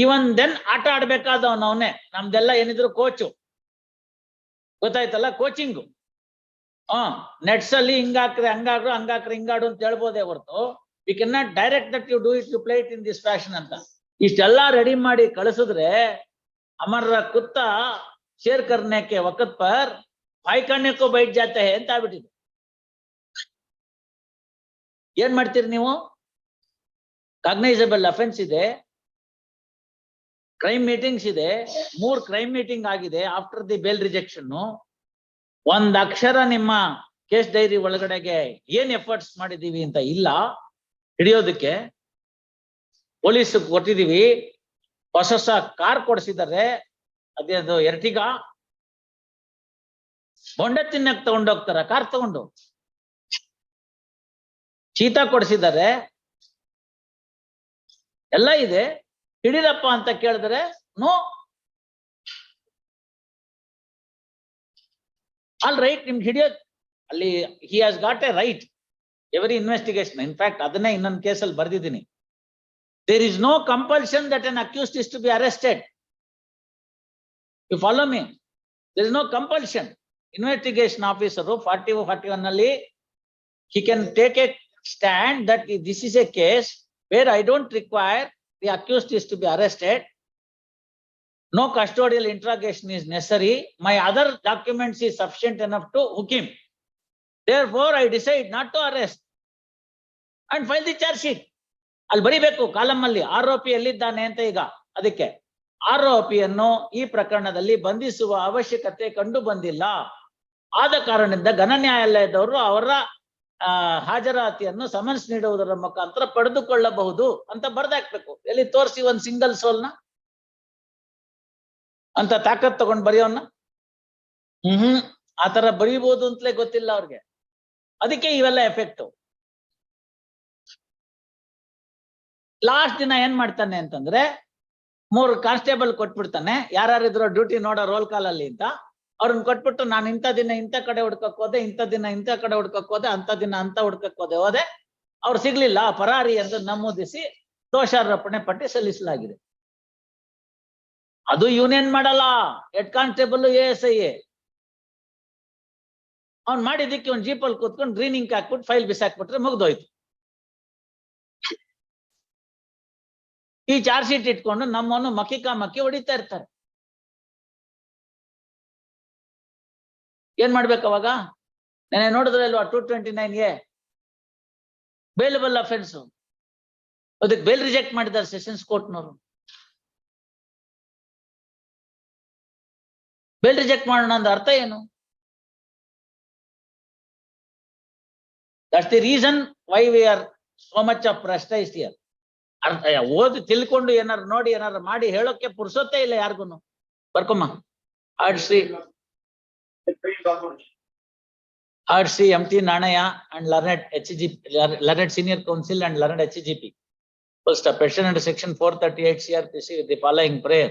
ಇವನ್ then ಆಟ ಆಡ್ಬೇಕಾದವನು ಅವನೇ. ನಮ್ದೆಲ್ಲ ಏನಿದ್ರು ಕೋಚು ಗೊತ್ತಾಯ್ತಲ್ಲ ಕೋಚಿಂಗು ಹಾ ನೆಟ್ಸ್ ಅಲ್ಲಿ ಹಿಂಗಾಕ್ರೆ ಹಂಗಾಗ್ರು ಹಂಗಾಕ್ರೆ ಹಿಂಗಾಡು ಅಂತ ಹೇಳ್ಬೋದೇ ಹೊರತು. We can not direct that you do it you play it in this fashion ಅಂತ. ಇಷ್ಟೆಲ್ಲ ರೆಡಿ ಮಾಡಿ ಕಳಿಸಿದ್ರೆ ಅಮರ ಕುತ್ತ ಶೇರ್ ಕರ್ನೆಕ್ಕೆ ವಕತ್ ಪರ್ ಪಾಯ್ಕಾಣ್ಯಕ್ಕೂ ಬೈಟ್ ಜಾತೆ ಅಂತ ಆಗ್ಬಿಟ್ಟಿದೆ. ಏನ್ ಮಾಡ್ತೀರಿ ನೀವು? ಕಾಗ್ನೈಸಬಲ್ ಅಫೆನ್ಸ್ ಇದೆ. ಕ್ರೈಮ್ ಮೀಟಿಂಗ್ಸ್ ಇದೆ, ಮೂರ್ ಕ್ರೈಮ್ ಮೀಟಿಂಗ್ ಆಗಿದೆ ಆಫ್ಟರ್ ದಿ ಬೇಲ್ ರಿಜೆಕ್ಷನ್ ಒಂದ್ ಅಕ್ಷರ ನಿಮ್ಮ ಕೇಸ್ ಡೈರಿ ಒಳಗಡೆಗೆ ಏನ್ ಎಫರ್ಟ್ಸ್ ಮಾಡಿದೀವಿ ಅಂತ ಇಲ್ಲ, ಹಿಡಿಯೋದಕ್ಕೆ. ಪೊಲೀಸ್ ಕೊಟ್ಟಿದೀವಿ ಹೊಸ ಹೊಸ ಕಾರ್ ಕೊಡಿಸಿದ್ದಾರೆ ಅದೇ ಅದು ಎರ್ಟಿಗಾ ಬೊಂಡ ತಿನ್ನಕ್ ತಗೊಂಡೋಗ್ತಾರ ಕಾರ್ ತಗೊಂಡು. ಚೀತಾ ಕೊಡಿಸಿದ್ದಾರೆ. ಎಲ್ಲ ಇದೆ. ಹಿಡಿರಪ್ಪ ಅಂತ ಕೇಳಿದ್ರೆ ನೋ ಆಲ್ ರೈಟ್ ನಿಮ್ಗೆ ಹಿಡಿಯೋದ್ ಅಲ್ಲಿ he has got a right every investigation in fact ಅದನ್ನೇ ಇನ್ನೊಂದು ಕೇಸಲ್ಲಿ ಬರ್ದಿದ್ದೀನಿ there is no compulsion that an accused is to be arrested you follow me there is no compulsion investigation officer forty forty one ಅಲ್ಲಿ he can take a stand that this is a case where I don't require the accused is to be arrested. No custodial interrogation is necessary. My other documents is sufficient enough to hook him. Therefore, I decide not to arrest and file the charge sheet. ಅಲ್ಲಿ ಬರಿಬೇಕು column ಅಲ್ಲಿ ಆರೋಪಿ ಎಲ್ಲಿದ್ದಾನೆ ಅಂತ ಈಗ ಅದಕ್ಕೆ ಆರೋಪಿಯನ್ನು ಈ ಪ್ರಕರಣದಲ್ಲಿ ಬಂಧಿಸುವ ಅವಶ್ಯಕತೆ ಕಂಡು ಬಂದಿಲ್ಲ ಆದ ಕಾರಣದಿಂದ ಘನ ನ್ಯಾಯಾಲಯದವರು ಅವರ ಆ, ಹಾಜರಾತಿಯನ್ನು ಸಮನ್ಸ್ ನೀಡುವುದರ ಮುಖಾಂತರ ಪಡೆದುಕೊಳ್ಳಬಹುದು ಅಂತ ಬರ್ದಾಕ್ಬೇಕು. ಎಲ್ಲಿ ತೋರಿಸಿ ಒಂದ್ ಸಿಂಗಲ್ ಸೋಲ್ನ ಅಂತ ತಾಕತ್ ತಗೊಂಡ್ ಬರೆಯೋನ್ನ ಹ್ಮ್ ಆತರ ಬರೀಬಹುದು ಅಂತಲೇ ಗೊತ್ತಿಲ್ಲ ಅವ್ರಿಗೆ. ಅದಕ್ಕೆ ಇವೆಲ್ಲ ಎಫೆಕ್ಟ್ ಲಾಸ್ಟ್ ದಿನ ಏನ್ ಮಾಡ್ತಾನೆ ಅಂತಂದ್ರೆ, ಮೂರು ಕಾನ್ಸ್ಟೇಬಲ್ ಕೊಟ್ಬಿಡ್ತಾನೆ. ಯಾರ್ಯಾರಿದ್ರು ಡ್ಯೂಟಿ ನೋಡೋ ರೋಲ್ ಕಾಲ್ ಅಲ್ಲಿ ಅಂತ. ಅವ್ರನ್ನ ಕೊಟ್ಬಿಟ್ಟು ನಾನು ಇಂಥ ದಿನ ಇಂಥ ಕಡೆ ಹುಡ್ಕಕ್ ಹೋದೆ, ಇಂಥ ದಿನ ಇಂಥ ಕಡೆ ಹುಡ್ಕಕ್ ಹೋದೆ ಅಂತ ದಿನ ಅಂತ ಹುಡ್ಕಕ್ ಹೋದೆ ಹೋದೆ. ಅವ್ರು ಸಿಗ್ಲಿಲ್ಲ ಪರಾರಿ ಎಂದು ನಮೂದಿಸಿ ದೋಷಾರೋಪಣೆ ಪಟ್ಟಿ ಸಲ್ಲಿಸಲಾಗಿದೆ. ಅದು ಯೂನಿಯನ್ ಮಾಡಲ್ಲ? Head constable, A S I A. ಅವ್ನ್ ಮಾಡಿದ್ದಕ್ಕೆ ಒಂದು ಜೀಪಲ್ಲಿ ಕೂತ್ಕೊಂಡು ಗ್ರೀನಿಂಗ್ ಹಾಕ್ಬಿಟ್ಟು ಫೈಲ್ ಬಿಸಾಕ್ಬಿಟ್ರೆ ಮುಗ್ದೋಯ್ತು. ಈ ಚಾರ್ಜ್ ಶೀಟ್ ಇಟ್ಕೊಂಡು ನಮ್ಮನ್ನು ಮಕ್ಕಿ ಹೊಡಿತಾ ಇರ್ತಾರೆ. ಏನ್ ಮಾಡ್ಬೇಕು ಅವಾಗ? ನೆನೆ ನೋಡಿದ್ರೆ ಅಲ್ವಾ two twenty nine A bailable offence ಅದಕ್ಕೆ ಬೇಲ್ ರಿಜೆಕ್ಟ್ ಮಾಡಿದ್ದಾರೆ ಸೆಷನ್ಸ್ ಕೋರ್ಟ್ನವರು ಬೇಲ್ ರಿಜೆಕ್ಟ್ ಮಾಡೋಣ ಅಂದ ಅರ್ಥ ಏನು? That's the reason why we are so much of prestige here ಅರ್ಥ ಓದಿ ತಿಳ್ಕೊಂಡು ಏನಾರು ನೋಡಿ ಏನಾರು ಮಾಡಿ ಹೇಳೋಕೆ ಪುರ್ಸೊತ್ತೇ ಇಲ್ಲ ಯಾರಿಗೂ ಬರ್ಕೊಮ್ಮ. ಆಡ್ಸಿ. RC, MT Nanaya and learned HGP, learned senior council and learned HGP. First, a petition under section four thirty-eight CRPC with the following prayer.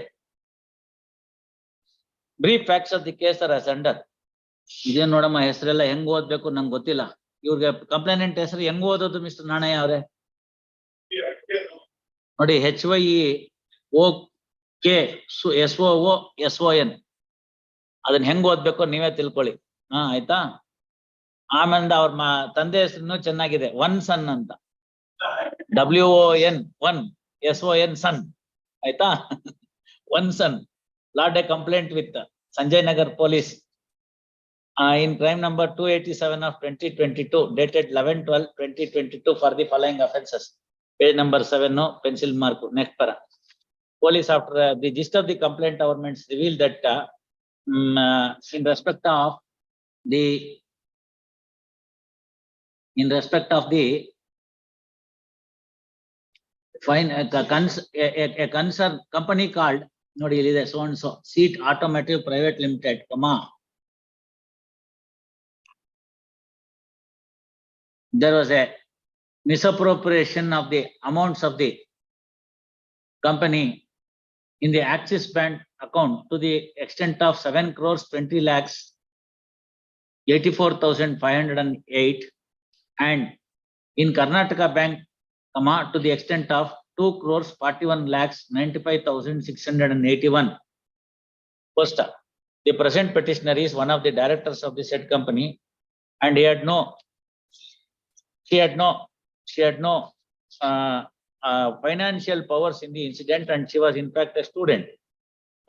Facts of the case are as under. ಇದೇನ್ ನೋಡಮ್ಮ ಹೆಸರೆಲ್ಲ ಹೆಂಗ್ ಓದ್ಬೇಕು ನಂಗೆ ಗೊತ್ತಿಲ್ಲ ಇವ್ರಿಗೆ complainant ಹೆಸರು ಹೆಂಗ್ ಓದೋದು ಮಿಸ್ಟರ್ ನಾಣಯ್ಯ ಅವರೇ ನೋಡಿ H Y E O K S O S O N ಅದನ್ನ ಹೆಂಗ್ ಓದ್ಬೇಕು ನೀವೇ ತಿಳ್ಕೊಳ್ಳಿ. ಹಾ ಆಯ್ತಾ? ಆಮೇಲೆ ಅವ್ರ ಮಾ ತಂದೆ ಹೆಸರು ಚೆನ್ನಾಗಿದೆ. ಒನ್ ಸನ್ ಅಂತ. W O N one. S O N son. ಆಯ್ತಾ? One son. Lodged a complaint with Sanjay Nagar police. In crime number two eighty seven of twenty twenty two dated eleven twelve twenty twenty two for the following offences. Page number seven pencil mark next para. police after the the gist of the complaint that uh, um, in respect of the in respect of the fine uh, a, a, a concern company called not really the so and so seat automotive private limited comma. There was a misappropriation of the amounts of the company in the Axis Bank account to the extent of seven crores twenty lakhs eighty-four thousand five hundred and eight and in Karnataka Bank, comma, to the extent of two crores forty-one lakhs ninety-five thousand six hundred and eighty-one. First, the present petitioner is one of the directors of the said company and he had no she had no, she had no uh, uh, financial powers in the incident and she was in fact a student.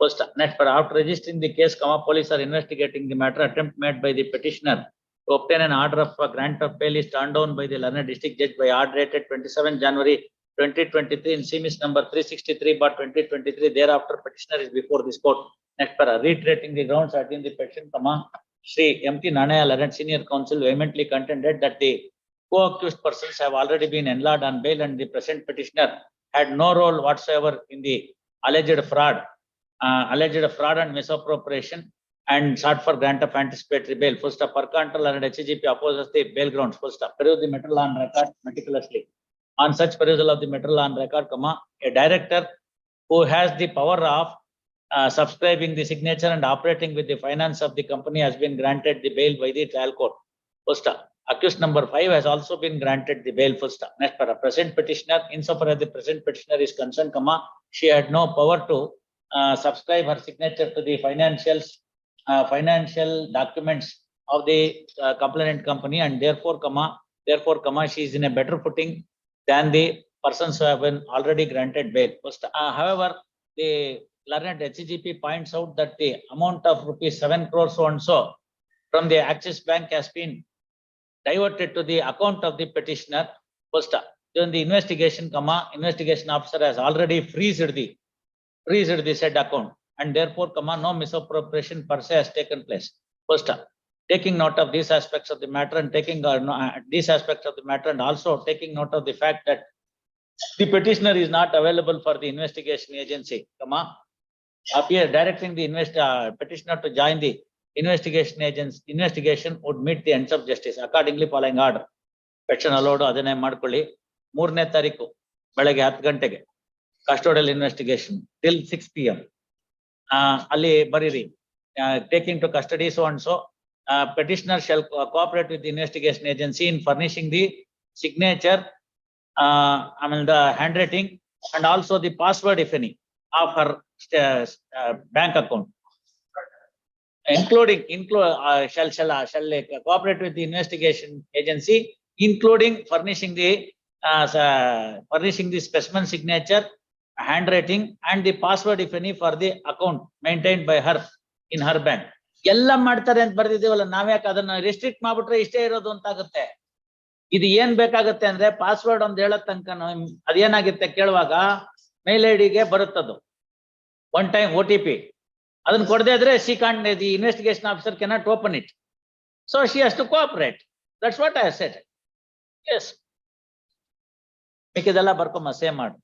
First, after registering the case, comma, police are investigating the matter attempt made by the petitioner to obtain an order of a grant of bail is turned down by the London District Judge by order dated twenty-seven January twenty twenty-three in CMIS number three sixty-three but twenty twenty-three. Thereafter petitioner is before this court. Next, para reiterating the grounds at the petition, comma, Shri M T Nanaya, London Senior Counsel vehemently contended that the co-accused persons have already been enlarged on bail and the present petitioner had no role whatsoever in the alleged fraud, uh, alleged fraud and misappropriation and sought for grant of anticipatory bail. First up, per control and HGP opposes the bail grounds. First up, peruse the material on record meticulously. On such perusal of the material on record, comma, a director who has the power of uh, subscribing the signature and operating with the finance of the company has been granted the bail by the trial court. First accused number five has also been granted the bail first up. Next, para present petitioner, insofar as the present petitioner is concerned, comma, she had no power to uh, subscribe her signature to the financials, uh, financial documents of the uh, complainant company and therefore, comma, therefore, comma, she is in a better footing than the persons who have been already granted bail. First, uh, however, the learned HGP points out that the amount of rupees seven crores so and so from the Axis Bank has been diverted to the account of the petitioner. First, during the investigation, comma, investigation officer has already freezed the, freezed the said account. And therefore, comma, no misappropriation per se has taken place. First, taking note of these aspects of the matter and taking, uh, uh, these aspects of the matter and also taking note of the fact that the petitioner is not available for the investigation agency, comma, appear directing the invest, uh, petitioner to join the investigation agents, investigation would meet the ends of justice accordingly following order. Petition allowed ಅದನ್ನೇ ಮಾಡ್ಕೊಳ್ಳಿ ಮೂರನೇ ತಾರೀಕು ಬೆಳಗ್ಗೆ ಹತ್ತು ಗಂಟೆಗೆ custodial investigation till six P M ಅಲ್ಲಿ ಬರೀರಿ taking to custody so and so petitioner shall co- cooperate with the investigation agency in furnishing the signature uh, I mean, the handwriting and also the password, if any, of her uh, uh, bank account. Including, include, uh, shall, shall, uh, shall uh, cooperate with the investigation agency, including furnishing the, uh, furnishing the specimen signature, handwriting and the password, if any, for the account maintained by her in her bank. ಎಲ್ಲ ಮಾಡ್ತಾರೆ ಅಂತ ಬರ್ದಿದ್ದೀವಲ್ಲ ನಾವ್ಯಾಕೆ ಅದನ್ನ restrict ಮಾಡ್ಬಿಟ್ರೆ ಇಷ್ಟೇ ಇರೋದು ಅಂತ ಆಗುತ್ತೆ. ಇದು ಏನ್ ಬೇಕಾಗತ್ತೆ ಅಂದ್ರೆ ಪಾಸ್ವರ್ಡ್ ಒಂದ್ ಹೇಳೋ ತನಕ ಅದೇನಾಗುತ್ತೆ ಕೇಳುವಾಗ mail mail ಬರುತ್ತದು one time O T P ಅದನ್ನ ಕೊಡದೇ ಇದ್ರೆ she can't the investigation officer cannot open it so she has to cooperate that's what I said yes ಮಿಕ್ಕಿದೆಲ್ಲ ಬರ್ಕೊಂಬ ಸೇವ್ ಮಾಡು.